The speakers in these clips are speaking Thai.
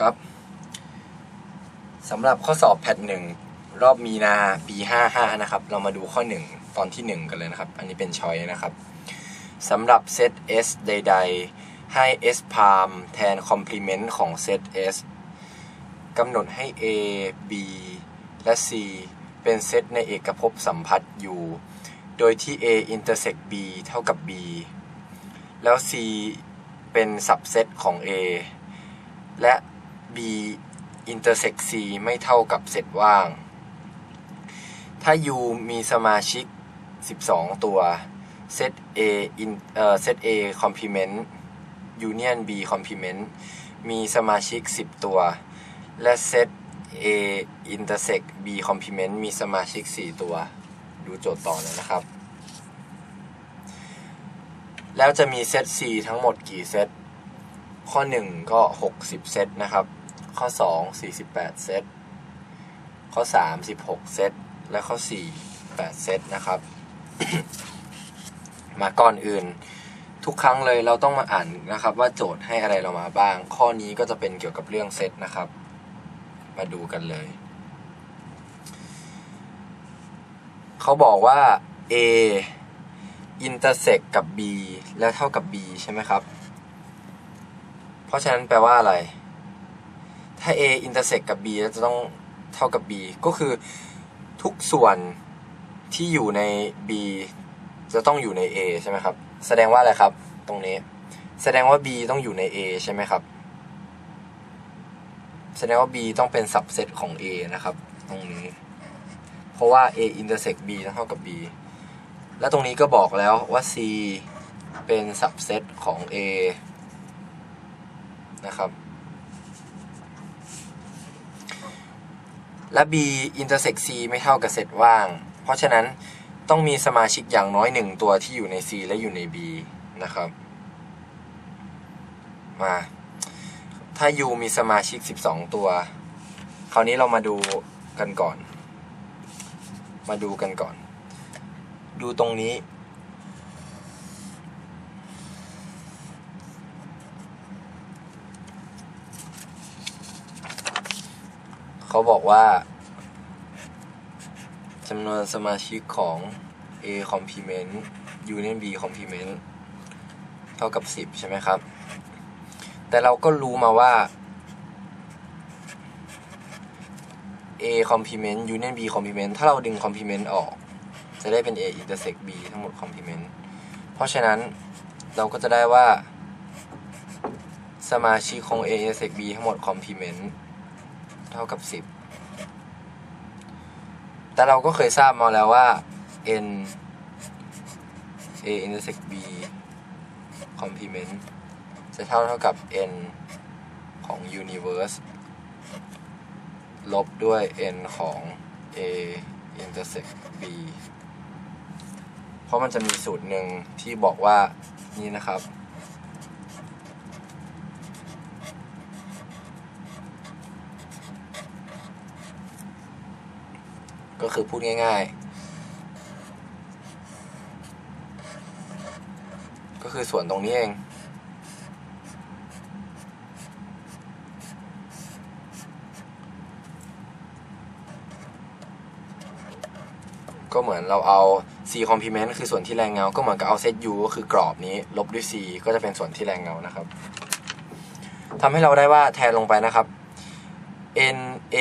ครับสำหรับข้อสอบแพทหนึ่งรอบมีนาปี 55 นะครับ เรามาดูข้อ 1 ตอนที่ 1 กันเลยนะครับ อันนี้เป็นชอยนะครับสำหรับเซต S ใด ๆ ให้ S พามแทนคอมพลีเมนต์ของเซต S กำหนดให้ A B และ C เป็นเซตในเอกภพสัมพัทธ์อยู่โดยที่ A intersect B เท่ากับ B แล้ว C เป็นสับเซตของ A และ B intersect C ไม่เท่ากับเซตว่าง ถ้า U มีสมาชิก 12 ตัวเซต A in เอ่อเซต A complement union B complement มีสมาชิก 10 ตัว และเซต A intersect B complement มีสมาชิก 4 ตัว ดูโจทย์ต่อเลยนะครับ แล้วจะมีเซต C ทั้งหมดกี่เซต ข้อ 1 ก็ 60 เซตนะครับ ข้อ 2 48 เซต ข้อ 3 16 เซต และข้อ 4 8 เซตนะครับ มาก่อนอื่น ทุกครั้งเลยเราต้องมาอ่านนะครับ ว่าโจทย์ให้อะไรเรามาบ้าง ข้อนี้ก็จะเป็นเกี่ยวกับเรื่องเซตนะครับ มาดูกันเลย เขาบอกว่า A intersect กับ B แล้วเท่ากับ B ใช่ไหมครับ เพราะฉะนั้นแปลว่าอะไร ถ้า A intersect กับ B แล้วจะต้องเท่ากับ B ก็คือทุกส่วนที่อยู่ใน B จะต้องอยู่ใน A ใช่ไหมครับ แสดงว่าอะไรครับ ตรงนี้ แสดงว่า B ต้องอยู่ใน A ใช่ไหมครับ แสดงว่า B ต้องเป็นสับเซตของ A นะครับ ตรงนี้ เพราะว่า A intersect B ต้องเท่ากับ B และตรงนี้ก็บอกแล้วว่า C เป็นสับเซตของ A นะครับ และ B intersect C ไม่เท่ากับเซตว่าง เพราะฉะนั้นต้องมีสมาชิกอย่างน้อยหนึ่งตัวที่อยู่ใน C และอยู่ใน B นะครับ มา ถ้า U มีสมาชิก 12 ตัว คราวนี้เรามาดูกันก่อน มาดูกันก่อน ดูตรงนี้ เขาบอกว่าจำนวนสมาชิกของ A complement union B complement เท่ากับ 10 ใช่ไหมครับ แต่เราก็รู้มาว่า A complement union B complement ถ้าเราดึง complement ออก จะได้เป็น A intersect B ทั้งหมด complement เพราะฉะนั้นเราก็จะได้ว่า สมาชิกของ A intersect B ทั้งหมด complement เท่ากับ 10 แต่เราก็เคยทราบมาแล้วว่า n a intersect b complement จะเท่าเท่ากับ n ของ universe ลบด้วย n ของ a intersect b เพราะมันจะมีสูตรหนึ่งที่บอกว่านี่นะครับ ก็คือพูดง่ายๆ ก็คือส่วนตรงนี้เอง ก็เหมือนเราเอา C complement คือส่วนที่แรงเงา ก็เหมือนกับเอาเซต U ก็คือกรอบนี้ ลบด้วย C ก็จะเป็นส่วนที่แรงเงานะครับทำให้เราได้ว่าแทนลงไปนะครับ N A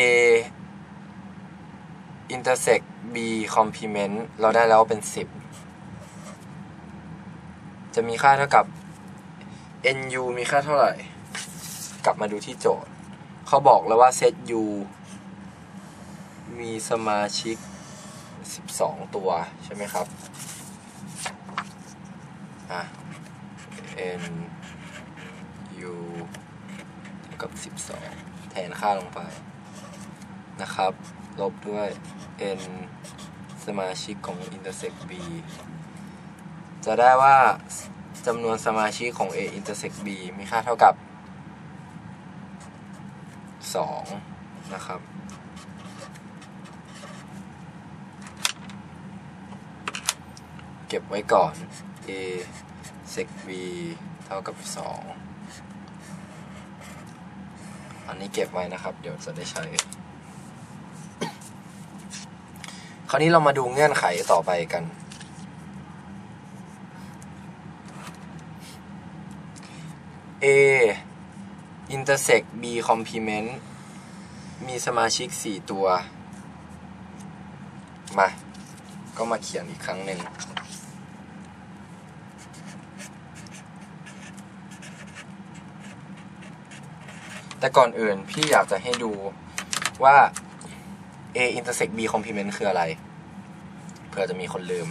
intersect b complement เราได้แล้วเป็น 10 จะมีค่าเท่ากับ nu มีค่าเท่าไหร่ กลับมาดูที่โจทย์ เขาบอกแล้วว่าเซต u มีสมาชิก 12 ตัว ใช่ไหมครับ อะ n u เท่ากับ 12 แทนค่าลงไปนะครับ ลบด้วย n สมาชิกของ intersect b จะได้ว่าจำนวนสมาชิกของ a intersect b มีค่าเท่ากับ 2 นะครับ เก็บไว้ก่อน a sec b เท่ากับ 2 อันนี้เก็บไว้นะครับ เดี๋ยวจะได้ใช้ คราวนี้เรามาดูเงื่อนไขต่อไปกัน A intersect B complement มีสมาชิก 4 ตัว มา ก็มาเขียนอีกครั้งหนึ่ง แต่ก่อนอื่นพี่อยากจะให้ดูว่า A intersect B complement คืออะไรเพื่อจะมีคนลืม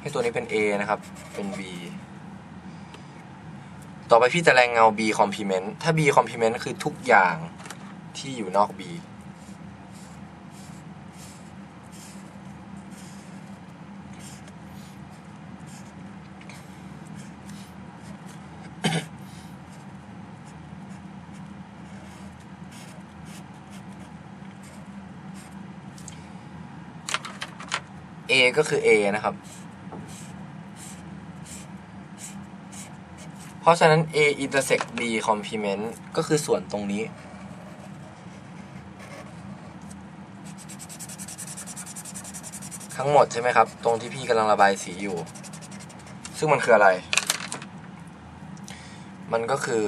ให้ตัวนี้เป็น A นะครับ เป็น B ต่อไปพี่จะแรงเงา B complement ถ้า B complement คือทุกอย่างที่อยู่นอก B A ก็คือ A นะครับ เพราะฉะนั้น A intersect B complement ก็คือส่วนตรงนี้ ทั้งหมดใช่ไหมครับ ตรงที่พี่กำลังระบายสีอยู่ ซึ่งมันคืออะไร มันก็คือ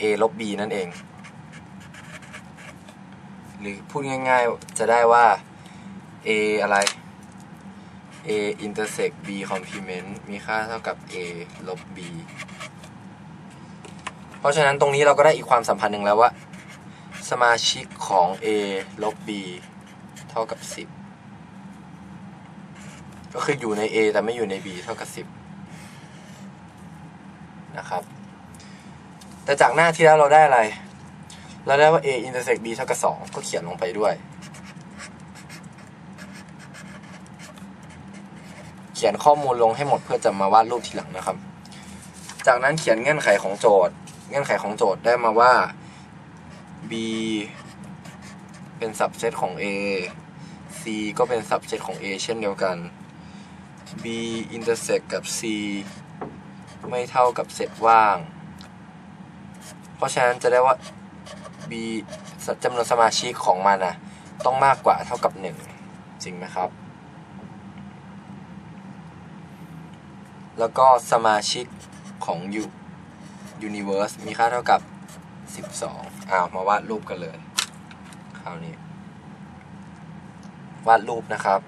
A ลบ B นั่นเอง หรือพูดง่ายๆจะได้ว่า A อะไร A intersect B complement มีค่าเท่ากับ A ลบ B เพราะฉะนั้นตรงนี้เราก็ได้อีกความสัมพันธ์หนึ่งแล้วว่า สมาชิกของ A ลบ B เท่ากับ 10 ก็คืออยู่ใน A แต่ไม่อยู่ใน B เท่ากับ 10 นะครับ แต่จากหน้าที่แล้วเราได้อะไร เราได้ว่า A intersect B เท่ากับ 2 ก็เขียนลงไปด้วย เขียนข้อมูลลงให้หมดเพื่อจะมาวาดรูปทีหลังนะครับ จากนั้นเขียนเงื่อนไขของโจทย์ เงื่อนไขของโจทย์ได้มาว่า B เป็น subset ของ A C ก็เป็น subset ของ A เช่นเดียวกัน B intersect กับ C ไม่เท่ากับเซตว่าง เพราะฉะนั้นจะได้ว่า B จำนวนสมาชิกของมันนะต้องมากกว่าเท่ากับ 1 จริงไหมครับ แล้วก็สมาชิกของ U Universe มีค่าเท่ากับ 12อ้าวมาวาดรูปกันเลย คราวนี้ วาดรูปนะครับ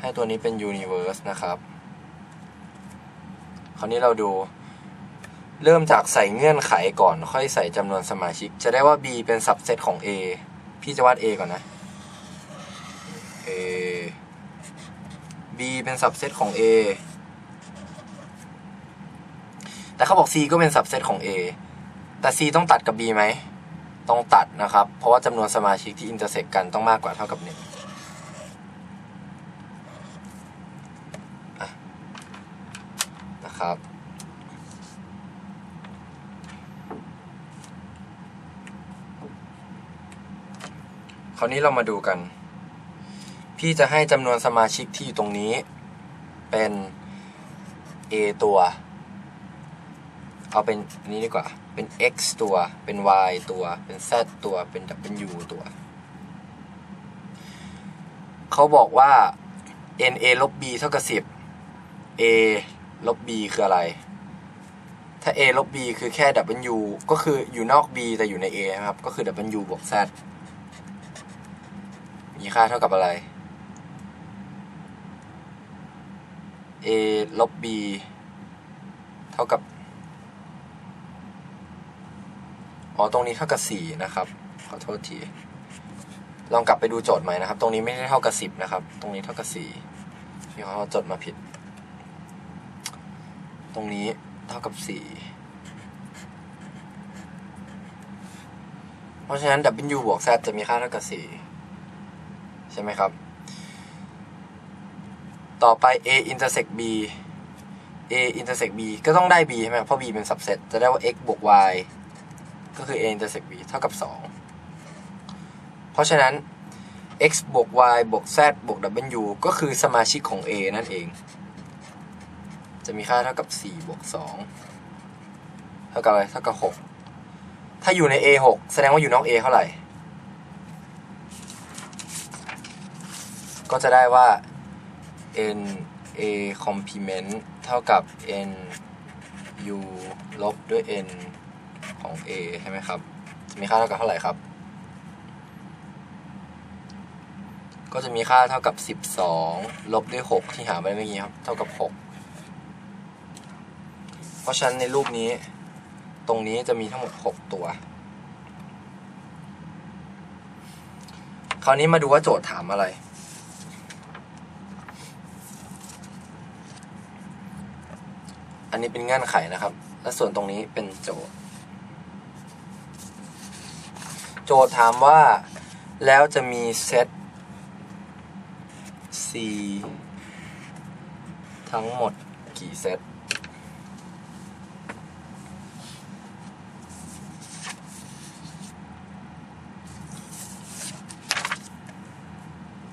ให้ตัวนี้เป็น Universe นะครับ คราวนี้เราดูเริ่มจากใส่เงื่อนไขก่อนค่อยใส่จำนวนสมาชิก จะได้ว่า B เป็น subset ของ A พี่จะวาด A ก่อนนะ A B เป็น subset ของ A แต่เขาบอก C ก็เป็น subset ของ A แต่ C ต้องตัดกับ B ไหม ต้องตัดนะครับ เพราะว่าจำนวนสมาชิกที่ intersect กันต้องมากกว่าเท่ากับ1อะนะครับ คราวนี้เรามาดูกัน พี่จะให้จำนวนสมาชิกที่อยู่ตรงนี้ เป็น A ตัว เอาเป็นนนี้ดีกว่า เป็น X ตัว เป็น Y ตัว เป็น Z ตัว เป็น W ตัว เขาบอกว่า NA ลบ B เท่ากับ10 A ลบ B คืออะไร ถ้า A ลบ B คือแค่ W ก็คืออยู่นอก B แต่อยู่ใน A นะครับ ก็คือ W บวก Z มีค่าเท่ากับอะไร a ลบ b เท่ากับอ๋อตรงนี้เท่ากับ 4 นะครับ ขอโทษที ลองกลับไปดูโจทย์ใหม่นะครับ ตรงนี้ไม่ได้เท่ากับ 10 นะครับ ตรงนี้เท่ากับ4พี่เขาจดมาผิด ตรงนี้เท่ากับ 4 เพราะฉะนั้น w บวก z จะมีค่าเท่ากับ 4 ใช่ไหมครับ ต่อไป a intersect b a intersect b ก็ต้องได้ b ใช่ไหมครับเพราะ b เป็น subset จะได้ว่า x บวก y ก็ก็คือ a intersect b เท่ากับ 2 เพราะฉะนั้น x บวก y บวก z บวก w ก็คือสมาชิกของ a นั่นเอง จะมีค่าเท่ากับ 4 บวก 2 เท่ากับอะไร เท่ากับ 6 ถ้าอยู่ใน a 6 แสดงว่าอยู่นอก a เท่าไหร่ ก็จะได้ว่า n a complement เท่ากับ n u ลบด้วย n ของ a ใช่ไหมครับ จะมีค่าเท่ากับเท่าไหร่ครับ ก็จะมีค่าเท่ากับ 12 ลบด้วย 6 ที่หาไปเมื่อกี้ครับ เท่ากับ 6 เพราะฉะนั้นในรูปนี้ ตรงนี้จะมีทั้งหมด 6 ตัว คราวนี้มาดูว่าโจทย์ถามอะไร อันนี้เป็นเงื่อนไขนะครับ และส่วนตรงนี้เป็นโจทย์ โจทย์ถามว่า แล้วจะมีเซต C ทั้งหมดกี่เซต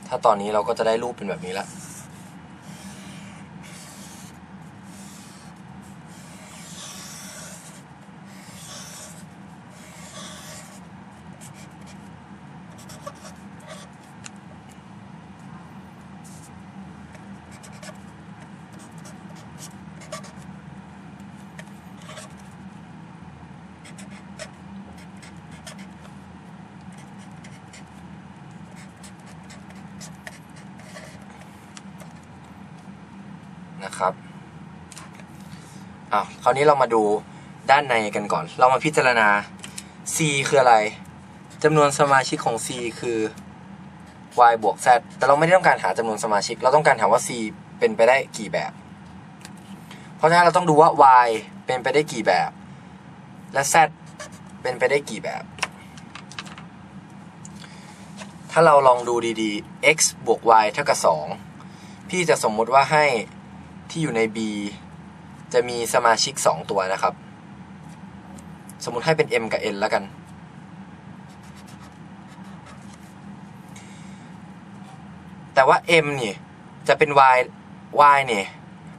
ถ้าตอนนี้เราก็จะได้รูปเป็นแบบนี้ละ ราวนี้เรามาดูด้านในกันก่อน เรามาพิจารณา C คืออะไรจำนวนสมาชิกของ C คือ y บวก z แต่เราไม่ได้ต้องการหาจำนวนสมาชิก เราต้องการหาว่า C เป็นไปได้กี่แบบ เพราะฉะนั้นเราต้องดูว่า y เป็นไปได้กี่แบบ และ z เป็นไปได้กี่แบบ ถ้าเราลองดูดีๆ x บวก y เท่ากับ 2 พี่จะสมมติว่าให้ที่อยู่ใน B จะมีสมาชิก 2 ตัวนะครับ สมมุติให้เป็น M กับ N แล้วกัน แต่ว่า M นี่จะเป็น Y Y นี่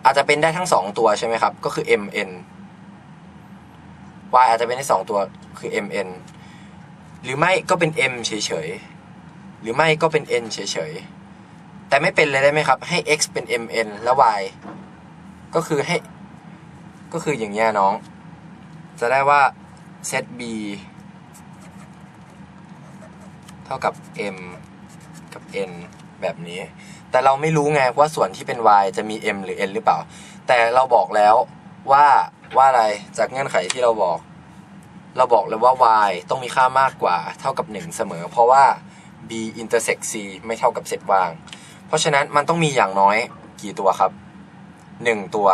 อาจจะเป็นได้ทั้ง 2 ตัวใช่ไหมครับ ก็คือ M N Y อาจจะเป็นได้ 2 ตัวคือ M N หรือไม่ก็เป็น M เฉยๆ หรือไม่ก็เป็น N เฉยๆ แต่ไม่เป็นเลยได้ไหมครับ ให้ x เป็น mn แล้ว y ก็คือให้ ก็คืออย่างเงี้ยน้อง จะได้ว่า set b เท่ากับ m กับ n แบบนี้ แต่เราไม่รู้ไงว่าส่วนที่เป็น y จะมี m หรือ n หรือเปล่า แต่เราบอกแล้วว่าว่าอะไรจากเงื่อนไขที่เราบอก เราบอกเลยว่า y ต้องมีค่ามากกว่าเท่ากับ 1 เสมอ เพราะว่า b intersect c ไม่เท่ากับเซตว่าง เพราะฉะนั้นมันต้องมีอย่างน้อยกี่ตัวครับ 1 ตัว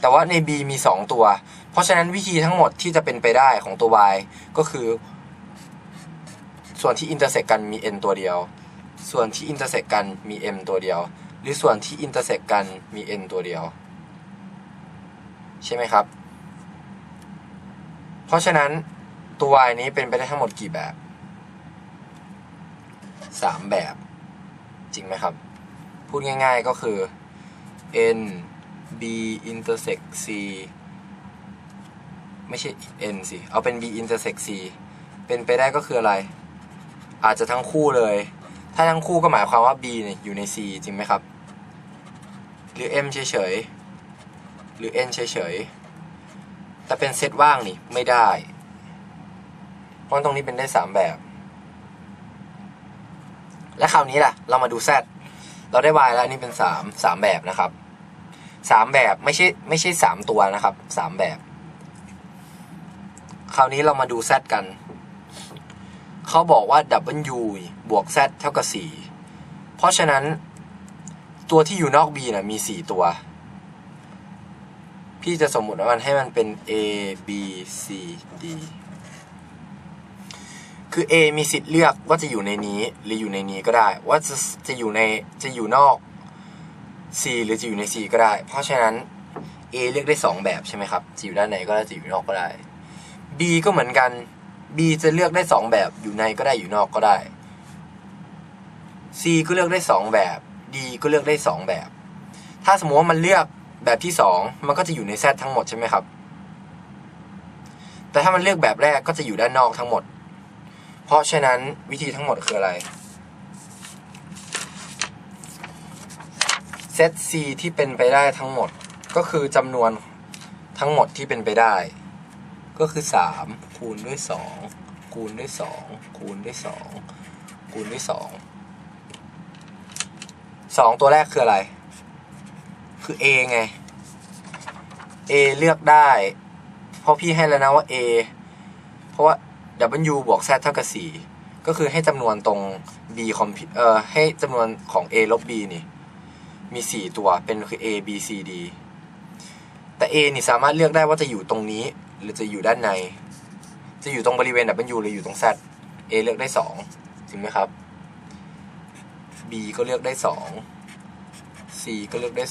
แต่ว่าใน B มี 2 ตัว เพราะฉะนั้นวิธีทั้งหมดที่จะเป็นไปได้ของตัว y ก็คือ ส่วนที่ intersect กันมี n ตัวเดียว ส่วนที่ intersect กันมี m ตัวเดียว หรือส่วนที่ intersect กันมี n ตัวเดียว ใช่ไหมครับ เพราะฉะนั้นตัว y นี้เป็นไปได้ทั้งหมดกี่แบบ 3 แบบ จริงไหมครับ พูดง่าย ๆก็คือ n b intersect c ไม่ใช่ n สิเอาเป็น b intersect c เป็นไปได้ก็คืออะไร อาจจะทั้งคู่เลย ถ้าทั้งคู่ก็หมายความว่า b เนี่ยอยู่ใน c จริงไหมครับ หรือ m เฉยๆหรือ n เฉยๆแต่เป็นเซตว่างนี่ไม่ได้ เพราะตรงนี้เป็นได้ 3 แบบ และคราวนี้ล่ะ เรามาดู z เราได้ y แล้วอันนี้เป็น 3 3 แบบนะครับ 3แบบไม่ใช่ไม่ใช่3ตัวนะครับ3แบบ คราวนี้เรามาดู z กัน เขาบอกว่า w บวก z เท่ากับ 4 เพราะฉะนั้น ตัวที่อยู่นอก b นะมี 4 ตัว พี่จะสมมติว่ามันให้มันเป็น a b c d คือ A มีสิทธิ์เลือกว่าจะอยู่ในนี้ หรืออยู่ในนี้ก็ได้ ว่าจะจะอยู่ในจะอยู่นอก C หรือจะอยู่ใน C ก็ได้ เพราะฉะนั้น A เลือกได้ 2 แบบใช่ไหมครับจะอยู่ด้านไหนก็ได้จะอยู่นอกก็ได้ B ก็เหมือนกัน B จะเลือกได้สองแบบอยู่ในก็ได้อยู่นอกก็ได้ C ก็เลือกได้สองแบบ D ก็เลือกได้สองแบบ ถ้าสมมติว่ามันเลือกแบบที่สองมันก็จะอยู่ใน Z ทั้งหมดใช่ไหมครับ แต่ถ้ามันเลือกแบบแรกก็จะอยู่ด้านนอกทั้งหมด เพราะฉะนั้นวิธีทั้งหมดคืออะไร เซต C ที่เป็นไปได้ทั้งหมดก็คือจำนวนทั้งหมดที่เป็นไปได้ ก็คือ 3 คูณด้วย 2 คูณด้วย 2 คูณด้วย 2 คูณด้วย 2 2 ตัวแรกคืออะไร คือ A ไง A เลือกได้ เพราะพี่ให้แล้วนะว่า A เพราะว่า W บวก Z เท่ากับ 4 ก็คือให้จำนวนตรง B คอมเอ่อให้จำนวนของ A ลบ B นี่ มี 4 ตัวเป็นคือ A B C D แต่ A นี่สามารถเลือกได้ว่าจะอยู่ตรงนี้ หรือจะอยู่ด้านใน จะอยู่ตรงบริเวณ W หรืออยู่ตรง Z A เลือกได้ 2 จริงไหมครับ B ก็เลือกได้ 2 C ก็เลือกได้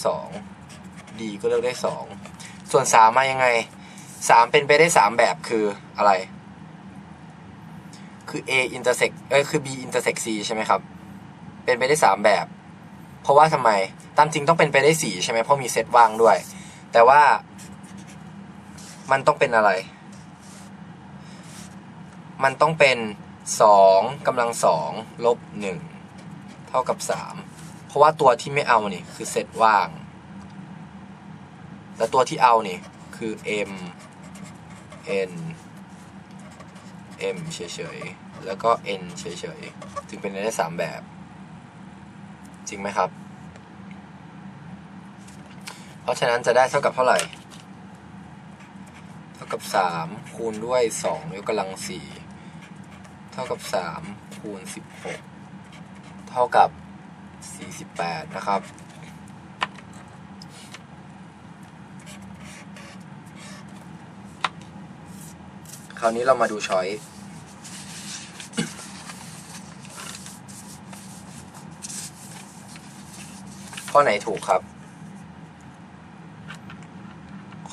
2 D ก็เลือกได้ 2 ส่วน 3 มายังไง 3 เป็นไปได้ 3 แบบคืออะไร คือ A intersect เอ้ยคือ B intersect C ใช่ไหมครับ เป็นไปได้ 3 แบบ เพราะว่าทำไม ตามจริงต้องเป็นไปได้4ใช่ไหมเพราะมีเซตว่างด้วย แต่ว่ามันต้องเป็นอะไร มันต้องเป็นสองกำลังสองลบหนึ่งเท่ากับสามเพราะว่าตัวที่ไม่เอานี่คือเซตว่าง และตัวที่เอานี่คือ m n m เฉยๆ แล้วก็ n เฉยๆ จึงเป็นไปได้สามแบบ จริงไหมครับ เพราะฉะนั้นจะได้เท่ากับเท่าไหร่ เท่ากับสามคูณด้วยสองยกกำลังสี่เท่ากับสามคูณสิบหกเท่ากับสี่สิบแปดนะครับคราวนี้เรามาดูช้อยข้อไหนถูกครับ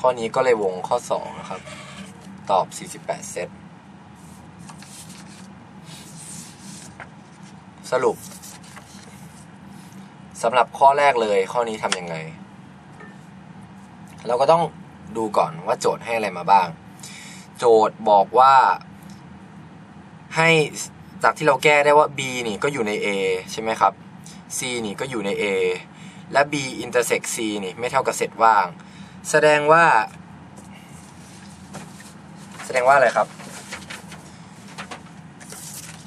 ข้อนี้ก็เลยวงข้อ 2 นะครับ ตอบ 48 เซต สรุปสำหรับข้อแรกเลยข้อนี้ทำยังไง เราก็ต้องดูก่อนว่าโจทย์ให้อะไรมาบ้าง โจทย์บอกว่าให้จากที่เราแก้ได้ว่า b นี่ก็อยู่ใน a ใช่ไหมครับ c นี่ก็อยู่ใน a และ b intersect c นี่ไม่เท่ากับเซตว่าง แสดงว่า แสดงว่าอะไรครับ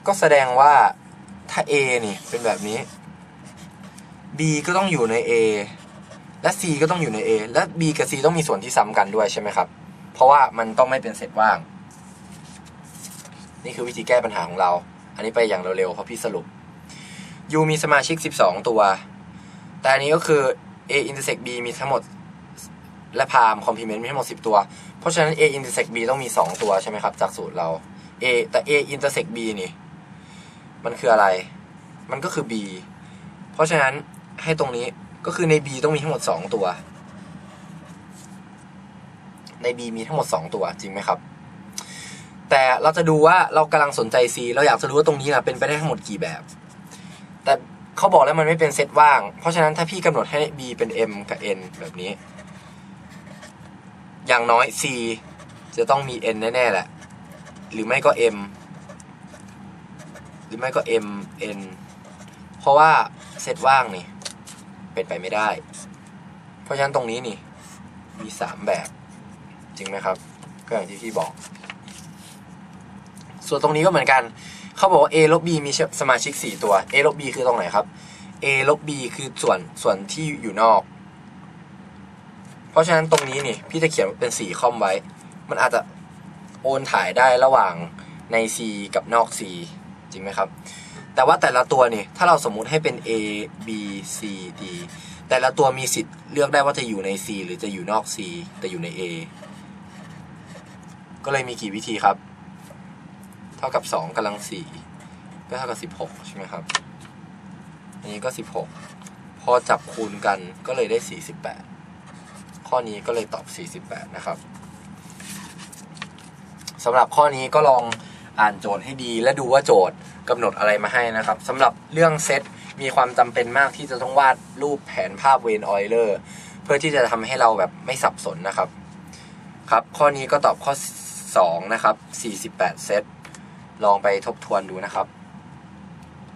ก็แสดงว่าถ้า A นี่เป็นแบบนี้ B ก็ต้องอยู่ใน A และ C ก็ต้องอยู่ใน A และ B กับ C ต้องมีส่วนที่ซ้ำกันด้วยใช่ไหมครับ เพราะว่ามันต้องไม่เป็นเซตว่าง นี่คือวิธีแก้ปัญหาของเรา อันนี้ไปอย่างเร็วๆเพราะพี่สรุป U มีสมาชิก 12 ตัว แต่อันนี้ก็คือ A intersect B มีทั้งหมด และพามคอมพลีเมนต์มีทั้งหมด10 ตัว เพราะฉะนั้น A intersect B ต้องมี 2 ตัวใช่ไหมครับ จากสูตรเรา A แต่ A intersect B นี่ มันคืออะไร มันก็คือ B เพราะฉะนั้นให้ตรงนี้ก็คือใน B ต้องมีทั้งหมด 2 ตัว ใน B มีทั้งหมด 2 ตัวจริงไหมครับ แต่เราจะดูว่าเรากำลังสนใจ C เราอยากจะรู้ว่าตรงนี้นะเป็นไปได้ทั้งหมดกี่แบบ แต่เขาบอกแล้วมันไม่เป็นเซตว่าง เพราะฉะนั้นถ้าพี่กำหนดให้ B เป็น M กับ N แบบนี้ อย่างน้อย C จะต้องมี N แน่ๆแหละ หรือไม่ก็ M หรือไม่ก็ M N เพราะว่าเซตว่างนี่ เป็นไปไม่ได้ เพราะฉะนั้นตรงนี้นี่ มีสามแบบ จริงไหมครับ ก็อย่างที่พี่บอก ส่วนตรงนี้ก็เหมือนกัน เขาบอกว่า A ลบ B มีสมาชิก 4 ตัว A ลบ B คือตรงไหนครับ A ลบ B คือส่วนส่วนที่อยู่นอก ราะฉะนั้นตรงนี้นี่พี่จะเขียนเป็นสีคอมไว้ มันอาจจะโอนถ่ายได้ระหว่างใน C กับนอก C จริงไหมครับ แต่ว่าแต่ละตัวนี่ถ้าเราสมมุติให้เป็น A B C D แต่ละตัวมีสิทธิ์เลือกได้ว่าจะอยู่ใน C หรือจะอยู่นอก C แต่อยู่ใน A ก็เลยมีกี่วิธีครับ เท่ากับ 2กำลัง4ก็เท่ากับ 16 ใช่ไหมครับ อันนี้ก็ 16 พอจับคูณกันก็เลยได้ 48 ข้อนี้ก็เลยตอบ 48 นะครับสำหรับข้อนี้ก็ลองอ่านโจทย์ให้ดีและดูว่าโจทย์กำหนดอะไรมาให้นะครับสำหรับเรื่องเซตมีความจำเป็นมากที่จะต้องวาดรูปแผนภาพเวนออยเลอร์เพื่อที่จะทำให้เราแบบไม่สับสนนะครับครับ ข้อนี้ก็ตอบข้อ 2 นะครับ 48 เซตลองไปทบทวนดูนะครับ